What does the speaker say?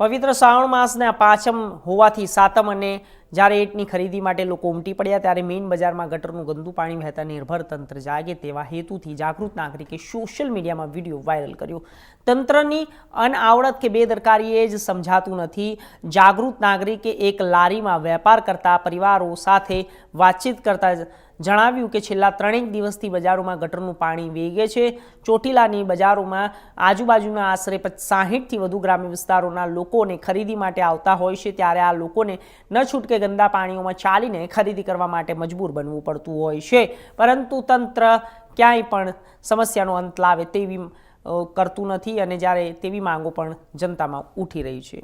પવિત્ર શ્રાવણ માસના પાંચમ હોવાથી સાતમ અને જ્યારે એટની ખરીદી માટે લોકો ઉમટી પડ્યા ત્યારે મેઇન બજારમાં ગટરનું ગંદુ પાણી વહેતા નિર્ભર તંત્ર જાગે તેવા હેતુથી જાગૃત નાગરિકે સોશિયલ મીડિયામાં વીડિયો વાયરલ કર્યો. તંત્રની અનઆવડત કે બેદરકારીએ જ સમજાતું નથી. જાગૃત નાગરિકે એક લારીમાં વેપાર કરતા પરિવારો સાથે વાતચીત કરતા જણાવ્યું કે છેલ્લા ત્રણેક દિવસથી બજારોમાં ગટરનું પાણી વેગે છે. ચોટીલાની બજારોમાં આજુબાજુના આશરે સાહીઠથી વધુ ગ્રામ્ય વિસ્તારોના લોકોને ખરીદી માટે આવતા હોય છે. ત્યારે આ લોકોને ન છૂટકે ગંદા પાણીઓમાં ચાલીને ખરીદી કરવા માટે મજબૂર બનવું પડતું હોય છે. પરંતુ તંત્ર ક્યાંય પણ સમસ્યાનો અંત લાવે તેવી કરતું નથી અને જ્યારે તેવી માંગો પણ જનતામાં ઉઠી રહી છે.